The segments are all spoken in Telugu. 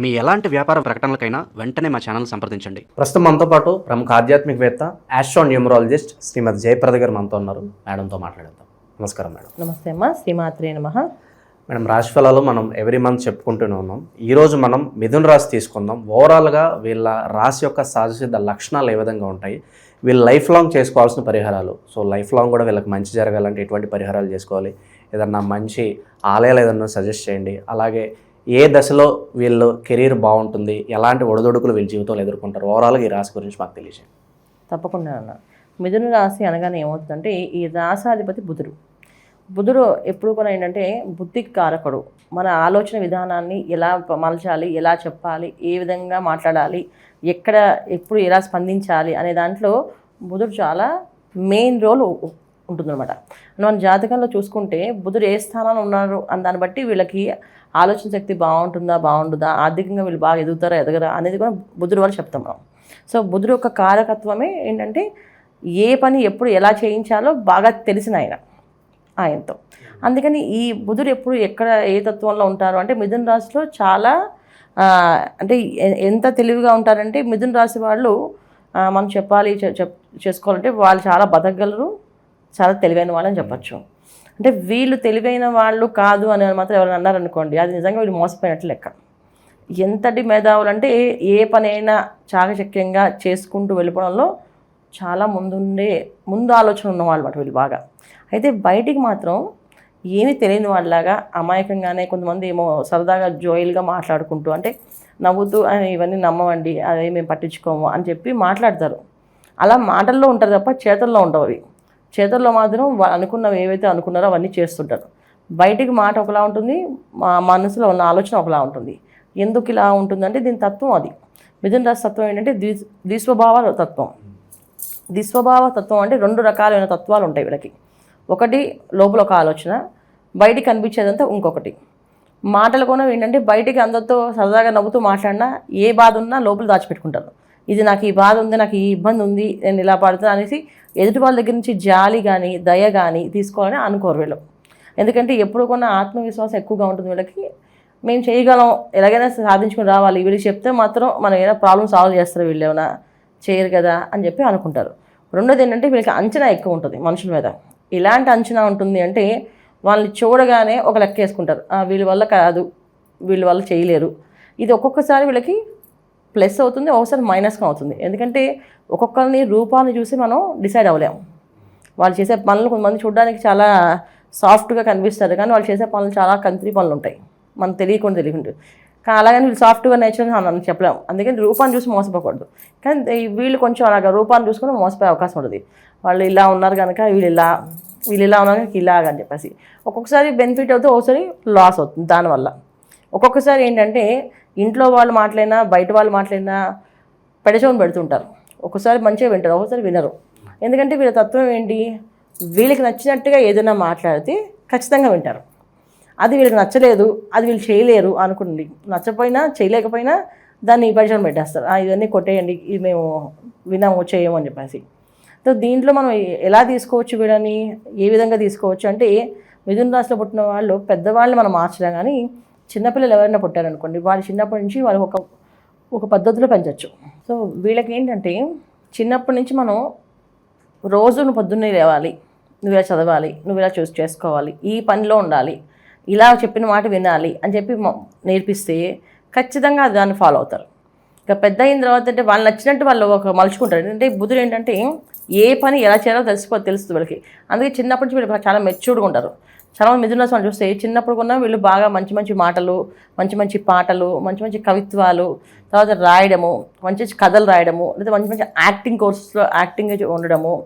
మీ ఎలాంటి వ్యాపార ప్రకటనలకైనా వెంటనే మా ఛానల్ సంప్రదించండి. ప్రస్తుతం మనతో పాటు ప్రముఖ ఆధ్యాత్మికవేత్త ఆస్ట్రో న్యూమరాలజిస్ట్ శ్రీమతి జయప్రద గారు మనతో ఉన్నారు. మేడంతో మాట్లాడేద్దాం. నమస్కారం మేడం. నమస్తే అమ్మా శ్రీమాత్రే నమ. మేడం రాశి ఫలాలు మనం ఎవ్రీ మంత్ చెప్పుకుంటూనే ఉన్నాం. ఈరోజు మనం మిథున రాశి తీసుకుందాం. ఓవరాల్గా వీళ్ళ రాశి యొక్క సహజసిద్ధ లక్షణాలు ఏ విధంగా ఉంటాయి? వీళ్ళు లైఫ్ లాంగ్ చేసుకోవాల్సిన పరిహారాలు. సో లైఫ్ లాంగ్ కూడా వీళ్ళకి మంచి జరగాలంటే ఎటువంటి పరిహారాలు చేసుకోవాలి? ఏదన్నా మంచి ఆలయాలు ఏదన్నా సజెస్ట్ చేయండి. అలాగే ఏ దశలో వీళ్ళు కెరీర్ బాగుంటుంది ఎలాంటి ఒడిదొడుకులు వీళ్ళ జీవితంలో ఎదుర్కొంటారు ఓవరాల్గా ఈ రాశి గురించి మాకు తెలియజేయండి. తప్పకుండా అన్న. మిథున రాశి అనగానే ఏమవుతుందంటే ఈ రాశాధిపతి బుధుడు. బుధుడు ఎప్పుడు కూడా ఏంటంటే బుద్ధికి కారకుడు. మన ఆలోచన విధానాన్ని ఎలా మలచాలి ఎలా చెప్పాలి ఏ విధంగా మాట్లాడాలి ఎక్కడ ఎప్పుడు ఎలా స్పందించాలి అనే దాంట్లో బుధుడు చాలా మెయిన్ రోల్ ఉంటుందన్నమాట. మన జాతకంలో చూసుకుంటే బుధుడు ఏ స్థానంలో ఉన్నారు అని దాన్ని బట్టి వీళ్ళకి ఆలోచన శక్తి బాగుంటుందా బాగుంటుందా ఆర్థికంగా వీళ్ళు బాగా ఎదుగుతారా ఎదగరా అనేది కూడా బుధుడు వాళ్ళు చెప్తాం మనం. సో బుధుడు యొక్క కారకత్వమే ఏంటంటే ఏ పని ఎప్పుడు ఎలా చేయించాలో బాగా తెలిసిన ఆయన ఆయనతో. అందుకని ఈ బుధుడు ఎప్పుడు ఎక్కడ ఏ తత్వంలో ఉంటారు అంటే మిథున రాశిలో చాలా అంటే ఎంత తెలివిగా ఉంటారంటే మిథున రాశి వాళ్ళు మనం చెప్పాలి చెప్ చేసుకోవాలంటే వాళ్ళు చాలా బతకగలరు. చాలా తెలివైన వాళ్ళని చెప్పచ్చు. అంటే వీళ్ళు తెలివైన వాళ్ళు కాదు అని మాత్రం ఎవరైనా అన్నారనుకోండి అది నిజంగా వీళ్ళు మోసపోయినట్లు లెక్క. ఎంతటి మేధావులు అంటే ఏ- పనైనా చాకచక్యంగా చేసుకుంటూ వెళ్ళిపోవడంలో చాలా ముందుండే ముందు ఆలోచన ఉన్నవాళ్ళు మాట వీళ్ళు బాగా. అయితే బయటికి మాత్రం ఏమీ తెలియని వాళ్ళలాగా అమాయకంగానే కొంతమంది ఏమో సరదాగా జోయిల్గా మాట్లాడుకుంటూ అంటే నవ్వుతూ ఇవన్నీ నమ్మవండి అదే మేము పట్టించుకోము అని చెప్పి మాట్లాడతారు. అలా మాటల్లో ఉంటారు తప్ప చేతల్లో ఉండవు అవి. చేతుల్లో మాత్రం వాళ్ళు అనుకున్నవి ఏవైతే అనుకున్నారో అవన్నీ చేస్తుంటారు. బయటికి మాట ఒకలా ఉంటుంది మా మనసులో ఉన్న ఆలోచన ఒకలా ఉంటుంది. ఎందుకు ఇలా ఉంటుందంటే దీని తత్వం అది. మిథున రాశి తత్వం ఏంటంటే ద్వి ద్విస్వభావ తత్వం. ద్విస్వభావ తత్వం అంటే రెండు రకాలైన తత్వాలు ఉంటాయి వీళ్ళకి. ఒకటి లోపల ఒక ఆలోచన బయటికి కనిపించేదంతా ఇంకొకటి. మాటలు కూడా ఏంటంటే బయటికి అందరితో సరదాగా నవ్వుతూ మాట్లాడినా ఏ బాధ ఉన్నా లోపల దాచిపెట్టుకుంటారు. ఇది నాకు ఈ బాధ ఉంది నాకు ఈ ఇబ్బంది ఉంది నేను ఇలా పడుతున్నా అనేసి ఎదుటి వాళ్ళ దగ్గర నుంచి జాలి కానీ దయ కానీ తీసుకోవాలని అనుకోరు వీళ్ళు. ఎందుకంటే ఎప్పుడు కొన్న ఆత్మవిశ్వాసం ఎక్కువగా ఉంటుంది వీళ్ళకి. మేము చేయగలం ఎలాగైనా సాధించుకుని రావాలి. వీళ్ళకి చెప్తే మాత్రం మనం ఏదైనా ప్రాబ్లమ్ సాల్వ్ చేస్తారు వీళ్ళు ఏమైనా? చేయరు కదా అని చెప్పి అనుకుంటారు. రెండోది ఏంటంటే వీళ్ళకి అంచనా ఎక్కువ ఉంటుంది మనుషుల మీద. ఇలాంటి అంచనా ఉంటుంది అంటే వాళ్ళని చూడగానే ఒక లెక్క వేసుకుంటారు. వీళ్ళ వల్ల కాదు వీళ్ళ వల్ల చేయలేరు. ఇది ఒక్కొక్కసారి వీళ్ళకి ప్లస్ అవుతుంది ఒకసారి మైనస్గా అవుతుంది. ఎందుకంటే ఒక్కొక్కరిని రూపాన్ని చూసి మనం డిసైడ్ అవ్వలేము. వాళ్ళు చేసే పనులు కొంతమంది చూడడానికి చాలా సాఫ్ట్గా కనిపిస్తారు కానీ వాళ్ళు చేసే పనులు చాలా కంత్రి పనులు ఉంటాయి. మనకు తెలియకుండా తెలియకుండా. కానీ అలాగని వీళ్ళు సాఫ్ట్గా నేర్చుకుని మనం చెప్పలేము. అందుకని రూపాన్ని చూసి మోసపోకూడదు. కానీ వీళ్ళు కొంచెం అలాగా రూపాన్ని చూసుకుని మోసపోయే అవకాశం ఉంటుంది. వాళ్ళు ఇలా ఉన్నారు కనుక వీళ్ళు ఇలా వీళ్ళు ఇలా ఉన్నారు కనుక ఇలాగ అని చెప్పేసి. ఒక్కొక్కసారి బెనిఫిట్ అవుతుంది ఒకసారి లాస్ అవుతుంది దానివల్ల. ఒక్కొక్కసారి ఏంటంటే ఇంట్లో వాళ్ళు మాట్లాడినా బయట వాళ్ళు మాట్లాడినా పెడచోని పెడుతుంటారు. ఒకసారి మంచిగా వింటారు ఒకసారి వినరు. ఎందుకంటే వీళ్ళ తత్వం ఏంటి? వీళ్ళకి నచ్చినట్టుగా ఏదైనా మాట్లాడితే ఖచ్చితంగా వింటారు. అది వీళ్ళకి నచ్చలేదు అది వీళ్ళు చేయలేరు అనుకోండి నచ్చపోయినా చేయలేకపోయినా దాన్ని పరిచయం పెట్టేస్తారు. ఇవన్నీ కొట్టేయండి ఇది మేము వినాము చేయము అని చెప్పేసి. సో దీంట్లో మనం ఎలా తీసుకోవచ్చు వీడని ఏ విధంగా తీసుకోవచ్చు? అంటే మిథున రాశిలో పుట్టిన వాళ్ళు పెద్దవాళ్ళని మనం మార్చడం కానీ చిన్నపిల్లలు ఎవరైనా పుట్టారనుకోండి వాళ్ళు చిన్నప్పటి నుంచి వాళ్ళు ఒక ఒక పద్ధతిలో పెంచవచ్చు సో వీళ్ళకి ఏంటంటే చిన్నప్పటి నుంచి మనం రోజు నువ్వు పొద్దున్నే లేవాలి నువ్వు ఇలా చదవాలి నువ్వు ఇలా చూస్ చేసుకోవాలి ఈ పనిలో ఉండాలి ఇలా చెప్పిన మాట వినాలి అని చెప్పి నేర్పిస్తే ఖచ్చితంగా దాన్ని ఫాలో అవుతారు. ఇక పెద్ద అయిన తర్వాత అంటే వాళ్ళు నచ్చినట్టు వాళ్ళు ఒక మలుచుకుంటారు. అంటే బుద్ధుడు ఏంటంటే ఏ పని ఎలా చేయాలో తెలిసిపో తెలుస్తుంది వీళ్ళకి. అందుకే చిన్నప్పటి నుంచి వీళ్ళు చాలా మెచ్యూర్డ్గా ఉంటారు. చాలా మంది మిథున రాశి వాళ్ళు చూస్తే చిన్నప్పుడు కూడా వీళ్ళు బాగా మంచి మంచి మాటలు మంచి మంచి పాటలు మంచి మంచి కవిత్వాలు తర్వాత రాయడము మంచి మంచి కథలు రాయడము లేదా మంచి మంచి యాక్టింగ్ కోర్సెస్లో యాక్టింగ్ ఉండడము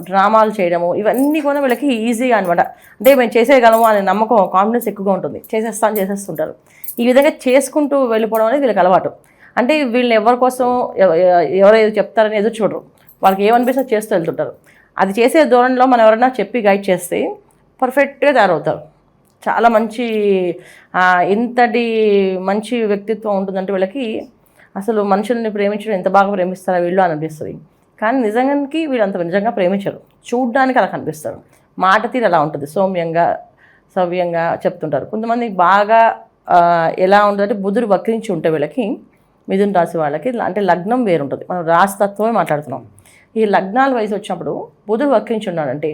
డ్రామాలు చేయడము ఇవన్నీ కూడా వీళ్ళకి ఈజీగా అనమాట అంటే మేము చేసేయగలము అనే నమ్మకం కాన్ఫిడెన్స్ ఎక్కువగా ఉంటుంది. చేసేస్తాను చేసేస్తుంటారు. ఈ విధంగా చేసుకుంటూ వెళ్ళిపోవడం అనేది వీళ్ళకి అలవాటు. అంటే వీళ్ళని ఎవరి కోసం ఎవ- చెప్తారని ఎదురు చూడరు. వాళ్ళకి ఏమనిపిస్తే అది చేస్తూ వెళ్తుంటారు. అది చేసే ధోరణిలో మనం ఎవరైనా చెప్పి గైడ్ చేస్తే పర్ఫెక్ట్గా తయారవుతారు. చాలా మంచి ఎంతటి ఇంతటి మంచి వ్యక్తిత్వం ఉంటుందంటే వీళ్ళకి అసలు మనుషుల్ని ప్రేమించడం ఎంత బాగా ప్రేమిస్తారో వీళ్ళు అని అనిపిస్తుంది. కానీ నిజంగానికి వీళ్ళు అంత నిజంగా ప్రేమించరు. చూడ్డానికి అలా కనిపిస్తారు. మాట తీరు అలా ఉంటుంది. సౌమ్యంగా సవ్యంగా చెప్తుంటారు. కొంతమంది బాగా ఎలా ఉంటుందంటే బుధుడు వక్రించి ఉంటే వీళ్ళకి మిథున్ రాశి వాళ్ళకి అంటే లగ్నం వేరుంటుంది. మనం రాసి తత్వమే మాట్లాడుతున్నాం. ఈ లగ్నాల వయసు వచ్చినప్పుడు బుధుడు వక్రించి ఉన్నాడంటే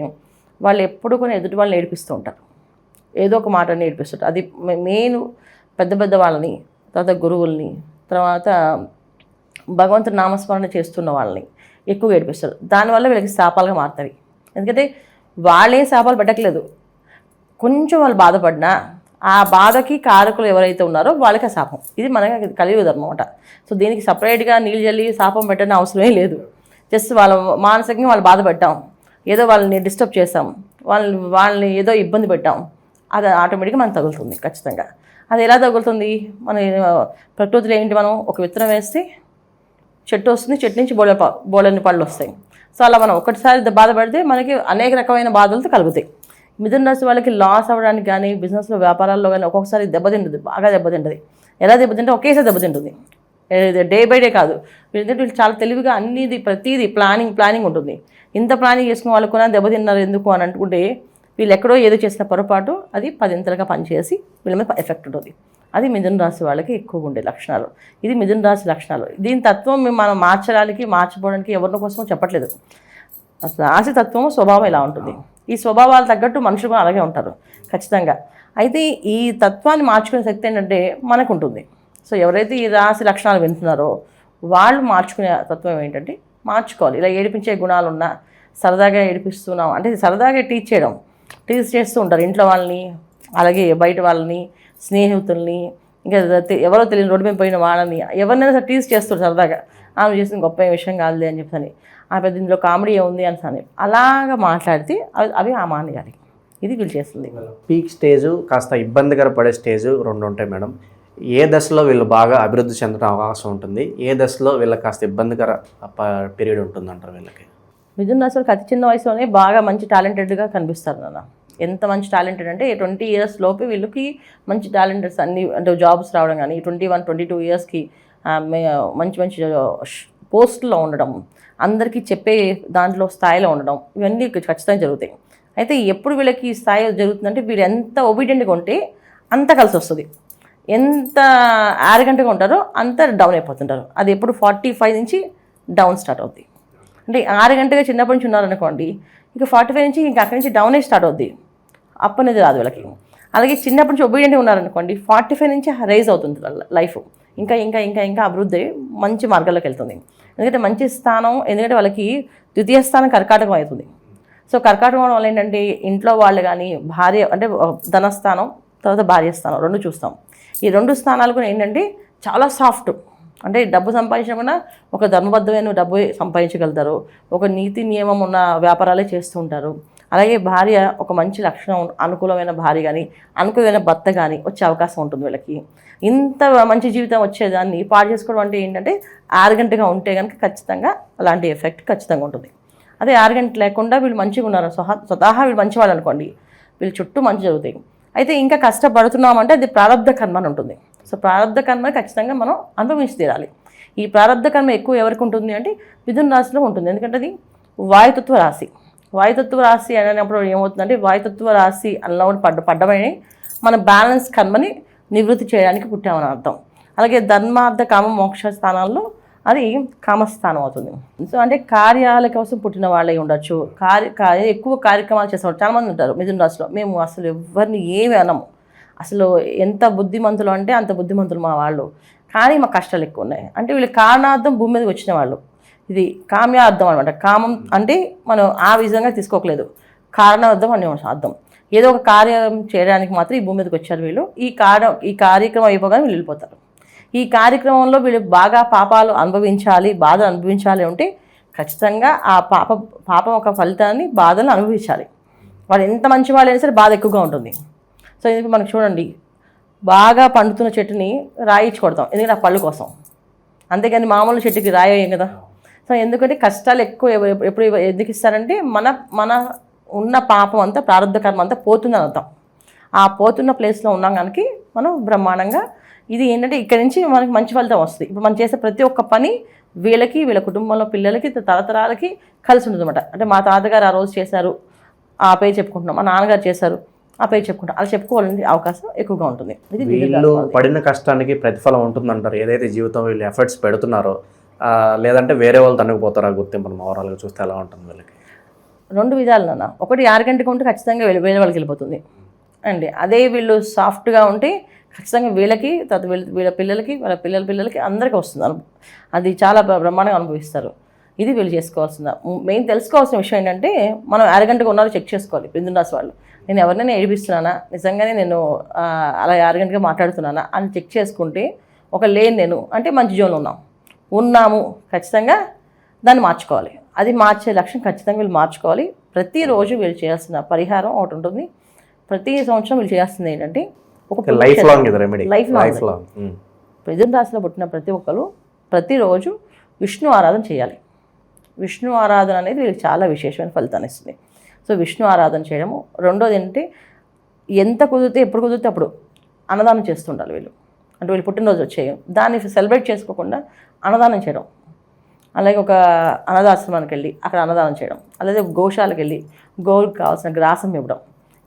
వాళ్ళు ఎప్పుడు కూడా ఎదుటి వాళ్ళని ఏడిపిస్తూ ఉంటారు. ఏదో ఒక మాట నేర్పిస్తుంటారు అది మెయిన్ పెద్ద పెద్ద వాళ్ళని తర్వాత గురువుల్ని తర్వాత భగవంతుని నామస్మరణ చేస్తున్న వాళ్ళని ఎక్కువ ఏడిపిస్తారు. దానివల్ల వీళ్ళకి శాపాలుగా మారుతాయి. ఎందుకంటే వాళ్ళే శాపాలు పెట్టట్లేదు. కొంచెం వాళ్ళు బాధపడినా ఆ బాధకి కారకులు ఎవరైతే ఉన్నారో వాళ్ళకి ఆ శాపం. ఇది మనకి కలియుగ అనమాట సో దీనికి సపరేట్గా నీళ్ళు చల్లి శాపం పెట్టని అవసరమే లేదు. జస్ట్ వాళ్ళ మానసికంగా వాళ్ళు బాధపడ్డాం. ఏదో వాళ్ళని డిస్టర్బ్ చేస్తాం వాళ్ళని వాళ్ళని ఏదో ఇబ్బంది పెట్టాం. అది ఆటోమేటిక్గా మనం తగులుతుంది ఖచ్చితంగా. అది ఎలా తగులుతుంది? మన ప్రకృతిలో ఏంటి మనం? ఒక విత్తనం వేస్తే చెట్టు వస్తుంది చెట్టు నుంచి బోళ బోళని పళ్ళు వస్తాయి. సో అలా మనం ఒకటిసారి బాధపడితే మనకి అనేక రకమైన బాధలతో కలుగుతాయి. మిథున రాశి వాళ్ళకి లాస్ అవ్వడానికి కానీ బిజినెస్లో వ్యాపారాల్లో కానీ ఒక్కొక్కసారి దెబ్బతింటుంది బాగా దెబ్బతింటుంది ఎలా దెబ్బతింటే ఒకేసారి దెబ్బతింటుంది డే బై డే కాదు. వీళ్ళు చాలా తెలివిగా అన్నిది ప్రతిదీ ప్లానింగ్ ప్లానింగ్ ఉంటుంది. ఇంత ప్లానింగ్ చేసుకున్న వాళ్ళు కూడా దెబ్బతిన్నారు ఎందుకు అని అనుకుంటే వీళ్ళు ఎక్కడో ఏదో చేసిన పొరపాటు అది పదింతలుగా పనిచేసి వీళ్ళ మీద ఎఫెక్ట్ ఉంటుంది. అది మిథున రాశి వాళ్ళకి ఎక్కువగా ఉండే లక్షణాలు. ఇది మిథున రాశి లక్షణాలు. దీని తత్వం మనం మార్చడానికి మార్చుకోవడానికి ఎవరి కోసమో చెప్పట్లేదు. అసలు రాశి తత్వం స్వభావం ఇలా ఉంటుంది. ఈ స్వభావాలు తగ్గట్టు మనుషులు కూడా అలాగే ఉంటారు. ఖచ్చితంగా. అయితే ఈ తత్వాన్ని మార్చుకునే శక్తి ఏంటంటే మనకు ఉంటుంది సో ఎవరైతే ఈ రాశి లక్షణాలు వింటున్నారో వాళ్ళు మార్చుకునే తత్వం ఏంటంటే మార్చుకోవాలి. ఇలా ఏడిపించే గుణాలు ఉన్నా సరదాగా ఏడిపిస్తున్నాం. అంటే సరదాగా టీచ్ చేయడం. టీచ్ చేస్తూ ఉంటారు. ఇంట్లో వాళ్ళని అలాగే బయట వాళ్ళని స్నేహితుల్ని ఇంకా ఎవరో తెలియని రోడ్డు మీద పోయిన వాళ్ళని ఎవరినైనా సరే టీచ్ చేస్తారు సరదాగా. ఆమె చేసిన గొప్ప విషయం కాదులే అని చెప్పని. ఆ పెద్ద ఇందులో కామెడీ ఉంది అని అని అలాగా మాట్లాడితే అవి అవి ఆ మానేయాలి ఇది వీళ్ళు చేస్తుంది. పీక్ స్టేజ్ కాస్త ఇబ్బందికర పడే స్టేజ్ రెండు ఉంటాయి మేడం. ఏ దశలో వీళ్ళు బాగా అభివృద్ధి చెందడం అవకాశం ఉంటుంది? ఏ దశలో వీళ్ళకి కాస్త ఇబ్బందికర పీరియడ్ ఉంటుంది అంటారు వీళ్ళకి? మిథున్ రాశి అతి చిన్న వయసులోనే బాగా మంచి టాలెంటెడ్గా కనిపిస్తారు నాన్న. ఎంత మంచి టాలెంటెడ్ అంటే ట్వంటీ ఇయర్స్ లోపే వీళ్ళకి మంచి టాలెంటెడ్స్ అన్ని అంటే జాబ్స్ రావడం కానీ ట్వంటీ వన్ ట్వంటీ టూ ఇయర్స్కి మంచి మంచి పోస్టుల్లో ఉండడం అందరికీ చెప్పే దాంట్లో స్థాయిలో ఉండడం ఇవన్నీ ఖచ్చితంగా జరుగుతాయి. అయితే ఎప్పుడు వీళ్ళకి ఈ స్థాయి జరుగుతుందంటే వీళ్ళు ఎంత ఒబీడియంట్గా ఉంటే అంత కలిసి వస్తుంది ఎంత యారగెంట్గా ఉంటారో అంత డౌన్ అయిపోతుంటారు. అది ఎప్పుడు ఫార్టీ ఫైవ్ నుంచి డౌన్ స్టార్ట్ అవుద్ది. అంటే ఆరుగంటగా చిన్నప్పటి నుంచి ఉన్నారనుకోండి ఇక ఫార్టీ ఫైవ్ నుంచి ఇంకా అక్కడి నుంచి డౌనే స్టార్ట్ అవుద్ది. అప్పనేది రాదు వీళ్ళకి. అలాగే చిన్నప్పటి నుంచి ఒబీడియంట్గా ఉన్నారనుకోండి ఫార్టీ ఫైవ్ నుంచి రైజ్ అవుతుంది వాళ్ళ లైఫ్ ఇంకా ఇంకా ఇంకా ఇంకా అభివృద్ధి మంచి మార్గాల్లోకి వెళ్తుంది. ఎందుకంటే మంచి స్థానం ఎందుకంటే వాళ్ళకి ద్వితీయ స్థానం కర్కాటకం అవుతుంది. సో కర్కాటకం వల్ల ఏంటంటే ఇంట్లో వాళ్ళు కానీ భార్య అంటే ధనస్థానం తర్వాత భార్య స్థానం రెండు చూస్తాం. ఈ రెండు స్థానాలు కూడా ఏంటంటే చాలా సాఫ్ట్ అంటే డబ్బు సంపాదించకుండా ఒక ధర్మబద్ధమైన డబ్బు సంపాదించగలుగుతారు. ఒక నీతి నియమం ఉన్న వ్యాపారాలే చేస్తూ ఉంటారు. అలాగే భార్య ఒక మంచి లక్షణం అనుకూలమైన భార్య కానీ అనుకూలమైన భర్త కానీ వచ్చే అవకాశం ఉంటుంది వీళ్ళకి. ఇంత మంచి జీవితం వచ్చేదాన్ని పాడు చేసుకోవడం అంటే ఏంటంటే ఆరుగంటగా ఉంటే కనుక ఖచ్చితంగా అలాంటి ఎఫెక్ట్ ఖచ్చితంగా ఉంటుంది. అదే ఆరుగంట లేకుండా వీళ్ళు మంచిగా ఉన్నారు. స్వహా స్వతహా వీళ్ళు మంచివాళ్ళు అనుకోండి. వీళ్ళ చుట్టూ మంచి జరుగుతాయి. అయితే ఇంకా కష్టపడుతున్నామంటే అది ప్రారంధ కర్మ అని ఉంటుంది. సో ప్రారంధ కర్మ ఖచ్చితంగా మనం అనుభవించి తీరాలి ఈ ప్రారంధ కర్మ ఎక్కువ ఎవరికి ఉంటుంది అంటే మిథున రాశిలో ఉంటుంది. ఎందుకంటే అది వాయుతత్వ రాశి. వాయుతత్వ రాశి అనేటప్పుడు ఏమవుతుందంటే వాయుతత్వ రాశి అన్నప్పుడు పడ్డ పడ్డమని మన బ్యాలెన్స్ కర్మని నివృత్తి చేయడానికి పుట్టామని అర్థం. అలాగే ధర్మార్థ కామ మోక్ష స్థానాల్లో అది కామస్థానం అవుతుంది. సో అంటే కార్యాల కోసం పుట్టిన వాళ్ళే ఉండొచ్చు. కార్య కార్య ఎక్కువ కార్యక్రమాలు చేసేవాళ్ళు చాలామంది ఉంటారు మిథున రాశిలో. మేము అసలు ఎవరిని ఏమి అనము. అసలు ఎంత బుద్ధిమంతులు అంటే అంత బుద్ధిమంతులు మా వాళ్ళు. కానీ మా కష్టాలు ఎక్కువ ఉన్నాయి. అంటే వీళ్ళు కారణార్థం భూమి మీదకి వచ్చిన వాళ్ళు. ఇది కామ్యార్థం అనమాట కామం అంటే మనం ఆ విధంగా తీసుకోకలేదు. కారణార్థం అనే అర్థం. ఏదో ఒక కార్యం చేయడానికి మాత్రం ఈ భూమి మీదకి వచ్చారు వీళ్ళు. ఈ కార్య ఈ కార్యక్రమం అయిపోగానే వీళ్ళు వెళ్ళిపోతారు. ఈ కార్యక్రమంలో వీళ్ళు బాగా పాపాలు అనుభవించాలి బాధలు అనుభవించాలి అంటే ఖచ్చితంగా ఆ పాప పాపం ఒక ఫలితాన్ని బాధలు అనుభవించాలి. వాళ్ళు ఎంత మంచి వాళ్ళు అయినా సరే బాధ ఎక్కువగా ఉంటుంది. సో ఇది మనకు చూడండి బాగా పండుతున్న చెట్టుని రాయిచ్చి కొడతాం ఎందుకంటే ఆ పళ్ళు కోసం. అంతేగాని మామూలు చెట్టుకి రాయం కదా. సో ఎందుకంటే కష్టాలు ఎక్కువ ఎప్పుడు ఎందుకు ఇస్తారంటే మన మన ఉన్న పాపం అంతా ప్రారంభ కర్మ అంతా పోతుందని అర్థం. ఆ పోతున్న ప్లేస్లో ఉన్నాం కనుక మనం బ్రహ్మాండంగా ఇది ఏంటంటే ఇక్కడి నుంచి మనకి మంచి ఫలితం వస్తుంది. ఇప్పుడు మనం చేసే ప్రతి ఒక్క పని వీళ్ళకి వీళ్ళ కుటుంబంలో పిల్లలకి తరతరాలకి కలిసి ఉంటుంది అనమాట అంటే మా తాతగారు ఆ రోజు చేశారు ఆ పేరు చెప్పుకుంటున్నాం మా నాన్నగారు చేశారు ఆ పేరు చెప్పుకుంటాం అలా చెప్పుకోవాలని అవకాశం ఎక్కువగా ఉంటుంది. ఇది వీళ్ళు. పడిన కష్టానికి ప్రతిఫలం ఉంటుందంటారు. ఏదైతే జీవితం వీళ్ళు ఎఫర్ట్స్ పెడుతున్నారో లేదంటే వేరే వాళ్ళు తనుకుపోతారా గుర్తింపు. మనం ఓవరాల్గా చూస్తే ఎలా ఉంటుంది వీళ్ళకి? రెండు విధాలు నాన్న. ఒకటి ఆరు గంటకు ఉంటే ఖచ్చితంగా వేరే వాళ్ళకి వెళ్ళిపోతుంది. అండి. అదే వీళ్ళు సాఫ్ట్గా ఉంటే ఖచ్చితంగా వీళ్ళకి తర్వాత వీళ్ళ వీళ్ళ పిల్లలకి వాళ్ళ పిల్లల పిల్లలకి అందరికీ వస్తుంది. అది చాలా బ్రహ్మాండంగా అనుభవిస్తారు. ఇది వీళ్ళు చేసుకోవాల్సిన మెయిన్ తెలుసుకోవాల్సిన విషయం ఏంటంటే మనం అరగంటగా ఉన్నారో చెక్ చేసుకోవాలి. బిందు వాళ్ళు. నేను ఎవరినైనా ఏడిపిస్తున్నానా? నిజంగానే నేను అలా అరగంటగా మాట్లాడుతున్నానా? అని చెక్ చేసుకుంటే ఒక లేని నేను అంటే మంచి జోన్ ఉన్నాం. ఉన్నాము ఖచ్చితంగా దాన్ని మార్చుకోవాలి. అది మార్చే లక్ష్యం ఖచ్చితంగా వీళ్ళు మార్చుకోవాలి. ప్రతిరోజు వీళ్ళు చేయాల్సిన పరిహారం ఒకటి ఉంటుంది. ప్రతి సంవత్సరం వీళ్ళు చేయాల్సింది ఏంటంటే ఒక లైఫ్ లాంగ్ ఇది remedy life long life long ఉమ్. మిథున రాశిలో పుట్టిన ప్రతి ఒక్కరు ప్రతిరోజు విష్ణు ఆరాధన చేయాలి. విష్ణు ఆరాధన అనేది వీళ్ళకి చాలా విశేషమైన ఫలితాన్ని ఇస్తుంది. సో విష్ణు ఆరాధన చేయడము. రెండోది ఏంటంటే ఎంత కుదిరితే ఎప్పుడు కుదిరితే అప్పుడు అన్నదానం చేస్తుండాలి వీళ్ళు. అంటే వీళ్ళు పుట్టినరోజు వచ్చేయం దాన్ని సెలబ్రేట్ చేసుకోకుండా అన్నదానం చేయడం. అలాగే ఒక అనాథాశ్రమానికి వెళ్ళి అక్కడ అన్నదానం చేయడం. అలాగే గోశాలకు వెళ్ళి గోవులకు కావాల్సిన గ్రాసం ఇవ్వడం.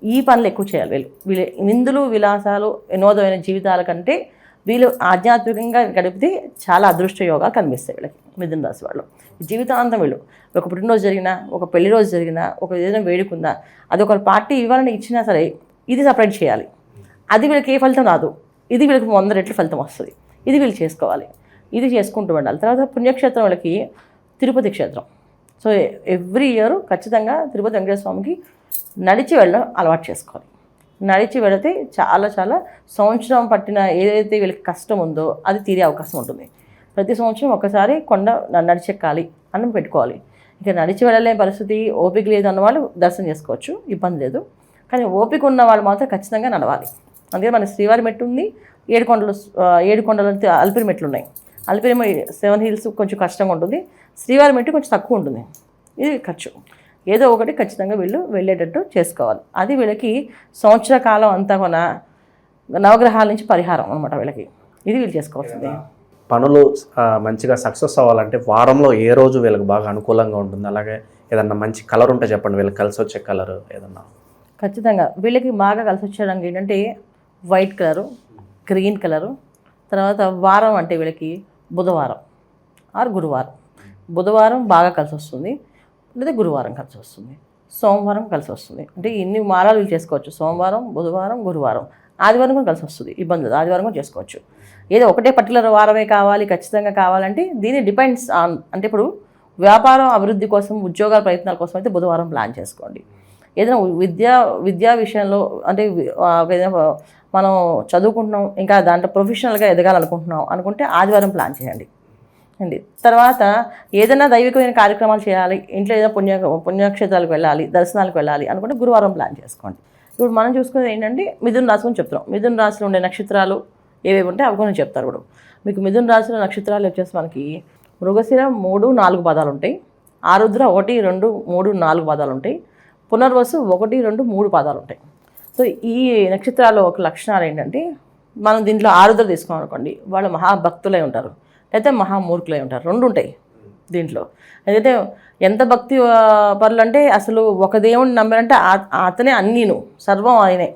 ఈ పనులు ఎక్కువ చేయాలి వీళ్ళు. వీళ్ళు విందులు విలాసాలు వినోదమైన జీవితాల కంటే వీళ్ళు ఆధ్యాత్మికంగా గడిపితే చాలా అదృష్ట యోగా కనిపిస్తాయి వీళ్ళకి మిథున రాశి వాళ్ళు. జీవితాంతం వీళ్ళు ఒక పుట్టినరోజు జరిగినా ఒక పెళ్ళి రోజు జరిగినా ఒక ఏదైనా వేడుకుందా అది ఒక పార్టీ ఇవ్వాలని ఇచ్చినా సరే ఇది సపరేట్ చేయాలి. అది వీళ్ళకి ఏ ఫలితం రాదు. ఇది వీళ్ళకి వంద రెట్లు ఫలితం వస్తుంది. ఇది వీళ్ళు చేసుకోవాలి. ఇది చేసుకుంటూ ఉండాలి. తర్వాత పుణ్యక్షేత్రం వాళ్ళకి తిరుపతి క్షేత్రం. సో ఎవ్రీ ఇయర్ ఖచ్చితంగా తిరుపతి వెంకటేశ్వర స్వామికి నడిచి వెళ్ళడం అలవాటు చేసుకోవాలి. నడిచి వెళితే చాలా చాలా సంవత్సరం పట్టిన ఏదైతే వీళ్ళకి కష్టం ఉందో అది తీరే అవకాశం ఉంటుంది. ప్రతి సంవత్సరం ఒకసారి కొండ నడిచెక్కాలి అని పెట్టుకోవాలి. ఇక నడిచి వెళ్ళలేని పరిస్థితి ఓపిక లేదు అన్న వాళ్ళు దర్శనం చేసుకోవచ్చు ఇబ్బంది లేదు. కానీ ఓపిక ఉన్న వాళ్ళు మాత్రం ఖచ్చితంగా నడవాలి. అందుకే మన శ్రీవారి మెట్టు ఉంది ఏడు కొండలు ఏడు కొండలు అల్పిరి మెట్లు ఉన్నాయి. అల్పిరి సెవెన్ హిల్స్ కొంచెం కష్టంగా ఉంటుంది. శ్రీవారి మెట్టు కొంచెం తక్కువ ఉంటుంది. ఇది ఖర్చు. ఏదో ఒకటి ఖచ్చితంగా వీళ్ళు వెళ్ళేటట్టు చేసుకోవాలి. అది వీళ్ళకి సంవత్సర కాలం అంతా కూడా నవగ్రహాల నుంచి పరిహారం అనమాట వీళ్ళకి. ఇది వీళ్ళు చేసుకోవాల్సింది. పనులు మంచిగా సక్సెస్ అవ్వాలంటే వారంలో ఏ రోజు వీళ్ళకి బాగా అనుకూలంగా ఉంటుంది? అలాగే ఏదన్నా మంచి కలర్ ఉంటే చెప్పండి వీళ్ళకి కలిసి వచ్చే కలర్ ఏదన్నా? ఖచ్చితంగా. వీళ్ళకి బాగా కలిసి వచ్చేయడానికి ఏంటంటే వైట్ కలరు గ్రీన్ కలరు తర్వాత వారం అంటే వీళ్ళకి బుధవారం ఆర్ గురువారం. బుధవారం బాగా కలిసి వస్తుంది. లేదా గురువారం కలిసి వస్తుంది. సోమవారం కలిసి వస్తుంది. అంటే ఇన్ని వారాలు చేసుకోవచ్చు. సోమవారం బుధవారం గురువారం. ఆదివారం కూడా కలిసి వస్తుంది. ఇబ్బంది లేదు. ఆదివారం కూడా చేసుకోవచ్చు. ఏదో ఒకటే పర్టికులర్ వారమే కావాలి ఖచ్చితంగా కావాలంటే దీని డిపెండ్స్ ఆన్ అంటే ఇప్పుడు వ్యాపారం అభివృద్ధి కోసం ఉద్యోగాల ప్రయత్నాల కోసం అయితే బుధవారం ప్లాన్ చేసుకోండి. ఏదైనా విద్యా విద్యా విషయంలో అంటే ఏదైనా మనం చదువుకుంటున్నాం ఇంకా దాంట్లో ప్రొఫెషనల్గా ఎదగాలనుకుంటున్నాం అనుకుంటే ఆదివారం ప్లాన్ చేయండి. అండి. తర్వాత ఏదైనా దైవికమైన కార్యక్రమాలు చేయాలి ఇంట్లో ఏదైనా పుణ్య పుణ్యక్షేత్రాలకు వెళ్ళాలి దర్శనాలకు వెళ్ళాలి అనుకుంటే గురువారం ప్లాన్ చేసుకోండి. ఇప్పుడు మనం చూసుకునేది ఏంటంటే మిథున రాశి గురించి చెప్తున్నాం. మిథున రాశిలో ఉండే నక్షత్రాలు ఏవేవి ఉంటే అవి కొన్ని చెప్తారు ఇప్పుడు. మీకు మిథున రాశిలో నక్షత్రాలు వచ్చేసి మనకి మృగశిర మూడు నాలుగు పదాలు ఉంటాయి. ఆరుద్ర ఒకటి రెండు మూడు నాలుగు పదాలు ఉంటాయి. పునర్వసు ఒకటి రెండు మూడు పదాలు ఉంటాయి. సో ఈ నక్షత్రాల్లో ఒక లక్షణాలు ఏంటంటే మనం దీంట్లో ఆరుద్ర తీసుకున్నాం అనుకోండి వాళ్ళు మహాభక్తులై ఉంటారు. అయితే మహామూర్ఖులై ఉంటారు. రెండు ఉంటాయి దీంట్లో. అయితే ఎంత భక్తి పరులు అంటే అసలు ఒక దేవుడిని నమ్మారంటే ఆ- అతనే అన్నీను సర్వం ఆయనే.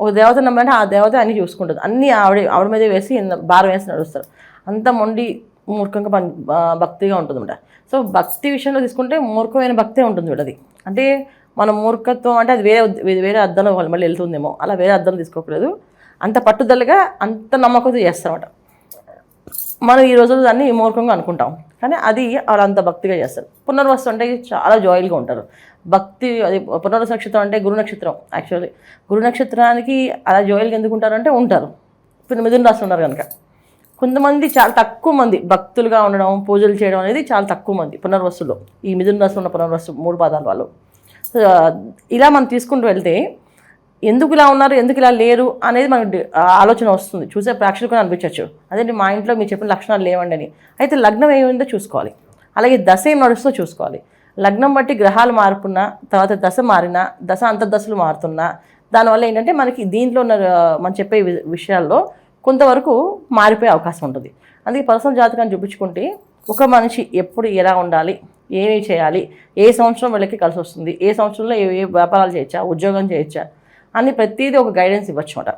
ఒక దేవత నమ్మారంటే ఆ దేవత అన్నీ చూసుకుంటుంది. అన్నీ ఆవిడ ఆవిడ మీద వేసి భారం వేసి నడుస్తారు. అంత మొండి మూర్ఖంగా పని ఆ, భక్తిగా ఉంటుందన్నమాట. సో భక్తి విషయంలో తీసుకుంటే మూర్ఖమైన భక్తే ఉంటుంది వీడది. అంటే మన మూర్ఖత్వం అంటే అది వేరే వేరే- వేరే అర్థంలో వాళ్ళు మళ్ళీ వెళ్తుందేమో. అలా వేరే అర్థం తీసుకోకూడదు. అంత పట్టుదలగా అంత నమ్మకంతో చేస్తారన్నమాట. మనం ఈ రోజుల్లో దాన్ని మూర్ఖంగా అనుకుంటాం. కానీ అది వాళ్ళు అంత భక్తిగా చేస్తారు. పునర్వసు అంటే చాలా జాయిల్గా ఉంటారు. భక్తి అది పునర్వసు నక్షత్రం అంటే గురు నక్షత్రం యాక్చువల్లీ గురు నక్షత్రానికి అలా జాయిల్గా ఎందుకు ఉంటారు అంటే ఉంటారు. ఇప్పుడు మిథున రాశి ఉన్నారు కనుక. కొంతమంది చాలా తక్కువ మంది భక్తులుగా ఉండడం పూజలు చేయడం అనేది చాలా తక్కువ మంది పునర్వసులో. ఈ మిథున రాశి ఉన్న పునర్వసు మూడు పాదాల వాళ్ళు. ఇలా మనం తీసుకుంటూ వెళ్తే ఎందుకు ఇలా ఉన్నారు ఎందుకు ఇలా లేరు అనేది మనకు ఆలోచన వస్తుంది. చూసే ప్రేక్షకులు అనిపించవచ్చు అదేంటి మా ఇంట్లో మీరు చెప్పిన లక్షణాలు లేవండి అని. అయితే లగ్నం ఏమైందో చూసుకోవాలి. అలాగే దశ ఏం నడుస్తుందో చూసుకోవాలి. లగ్నం బట్టి గ్రహాలు మారుకున్నా తర్వాత దశ మారినా దశ అంతర్దశలు మారుతున్నా దానివల్ల ఏంటంటే మనకి దీంట్లో ఉన్న మనం చెప్పే వి- విషయాల్లో కొంతవరకు మారిపోయే అవకాశం ఉంటుంది. అందుకే పర్సనల్ జాతకాన్ని చూపించుకుంటే ఒక మనిషి ఎప్పుడు ఎలా ఉండాలి ఏమి చేయాలి ఏ సంవత్సరం వీళ్ళకి కలిసి వస్తుంది ఏ సంవత్సరంలో ఏ ఏ వ్యాపారాలు చేయొచ్చా ఉద్యోగం చేయొచ్చా అని ప్రతిదీ ఒక గైడెన్స్ ఇవ్వచ్చు అనమాట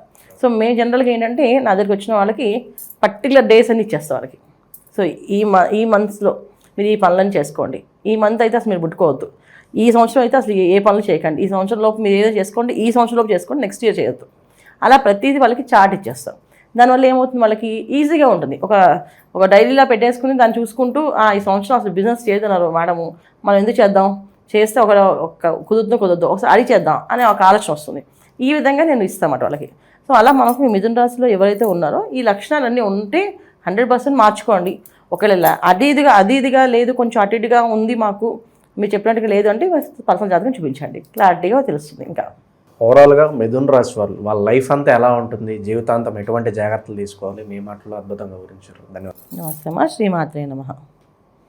సో మేము జనరల్గా ఏంటంటే నా దగ్గరికి వచ్చిన వాళ్ళకి పర్టికులర్ డేస్ అని ఇచ్చేస్తాం వాళ్ళకి. సో ఈ మ ఈ మంత్స్లో మీరు ఈ పనులను చేసుకోండి. ఈ మంత్ అయితే అసలు మీరు పుట్టుకోవద్దు ఈ సంవత్సరం అయితే అసలు ఏ పనులు చేయకండి. ఈ సంవత్సరం లోపు మీరు ఏదో చేసుకోండి ఈ సంవత్సరం లోపు చేసుకోండి నెక్స్ట్ ఇయర్ చేయొద్దు. అలా ప్రతిదీ వాళ్ళకి చార్ట్ ఇచ్చేస్తాం. దానివల్ల ఏమవుతుంది వాళ్ళకి? ఈజీగా ఉంటుంది. ఒక ఒక డైరీలా పెట్టేసుకుని దాన్ని చూసుకుంటూ "ఆ, ఈ సంవత్సరం అసలు బిజినెస్ చేస్తున్నారు మేడము. మనం ఎందుకు చేద్దాం? చేస్తే ఒక ఒక కుదురుతుందో కుదరదు ఒకసారి అడిగి చేద్దాం అనే ఒక ఆలోచన వస్తుంది. ఈ విధంగా నేను ఇస్తామట వాళ్ళకి. సో అలా మనకు ఈ మిథున రాశిలో ఎవరైతే ఉన్నారో ఈ లక్షణాలన్నీ ఉంటే హండ్రెడ్ పర్సెంట్ మార్చుకోండి. ఒకవేళ అది ఇదిగా అది ఇదిగా లేదు కొంచెం అటు ఇటుగా ఉంది మాకు మీరు చెప్పినట్టుగా లేదు అంటే పర్సనల్ జాతకం చూపించండి. క్లారిటీగా తెలుస్తుంది ఇంకా. ఓవరాల్గా మిథున్ రాశి వాళ్ళు వాళ్ళ లైఫ్ అంతా ఎలా ఉంటుంది జీవితాంతం ఎటువంటి జాగ్రత్తలు తీసుకోవాలి మీ మాటలో అద్భుతంగా వివరించారు. ధన్యవాదాలు. నమస్తే మా శ్రీమాత్రే నమ.